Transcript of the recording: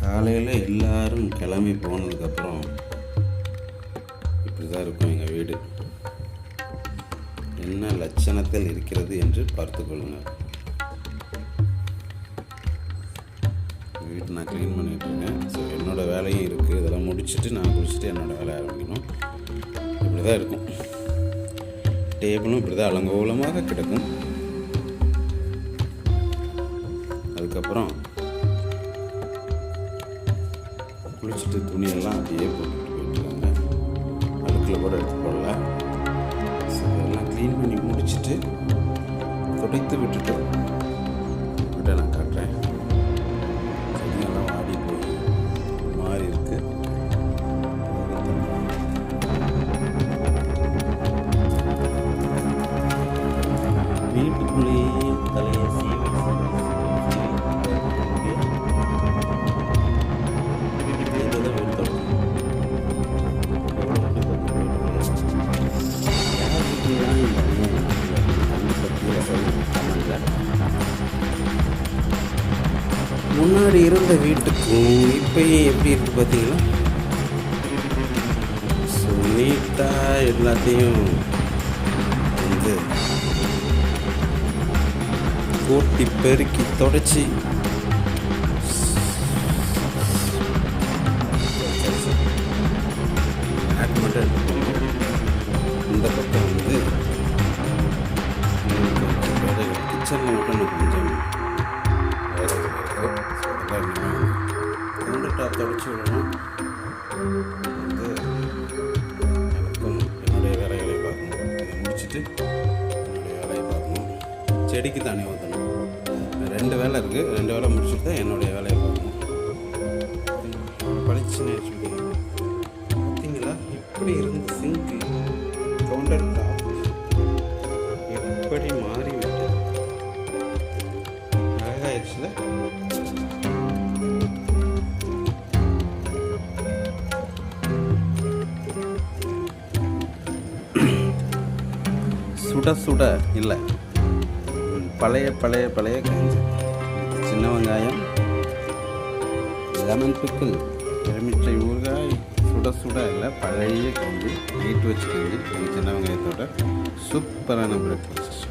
காலையில் எல்லாரும் கிளம்பி போனதுக்கப்புறம் இப்படி தான் இருக்கும் எங்கள் வீடு. என்ன லட்சணத்தில் இருக்கிறது என்று பார்த்து கொள்ளுங்கள். வீட்டு நான் க்ளீன் பண்ணிட்டு இருக்கேன். ஸோ என்னோடய வேலையும் இருக்குது இதெல்லாம் முடிச்சுட்டு நான் குளிச்சுட்டு என்னோடய வேலை ஆரம்பிக்கணும். இப்படி தான் இருக்கும். டேபிளும் இப்படி தான் அலங்கோலமாக கிடக்கும். அதுக்கப்புறம் குளிச்சுட்டு துணியெல்லாம் அப்படியே போட்டுட்டு போயிட்டுருக்காங்க அடுக்கில் கூட எடுத்து போடல ஸோ அதெல்லாம் க்ளீன் பண்ணி முடிச்சுட்டு துடைத்து விட்டுட்டோம் விட்ட நான் காட்டுறேன். செடியெல்லாம் ஆடி போய் மாறி இருக்கு. வீட்டுக்குள்ளேயே முன்னாடி இருந்த வீட்டுக்கும் இப்பயும் எப்படி இருக்கு பார்த்தீங்கன்னா ஸோ நீட்டாக எல்லாத்தையும் வந்து கூட்டி பெருக்கி தொடச்சி மட்டும் இந்த பக்கம் வந்து கிச்சனில் மட்டும் கொஞ்சம் கவுண்டர் விடணும் வந்து எனக்கும் என்னுடைய வேலைகளை பார்க்கணும் இதை முடிச்சுட்டு என்னுடைய வேலையை பார்க்கணும் செடிக்கு தண்ணி ஊற்றணும் ரெண்டு வேலை இருக்குது ரெண்டு வேலை முடிச்சுட்டு தான் என்னுடைய வேலையை பார்க்கணும் பளிச்சுன்னு வச்சுக்கோங்க பார்த்தீங்களா இப்படி இருந்த சிங்க்கு கவுண்டர் டாப் சுட சுட இல்லை. பழைய பழைய பழைய கஞ்சி. சின்ன வெங்காயம். லெமன் பிக்கிள் எலுமிச்சை ஊறுகாய். சுட சுட இல்லை பழைய கஞ்சி வீட்டு வச்சு கஞ்சி சின்ன வெங்காயத்தோட சூப்பரான பிரேக்ஃபாஸ்ட்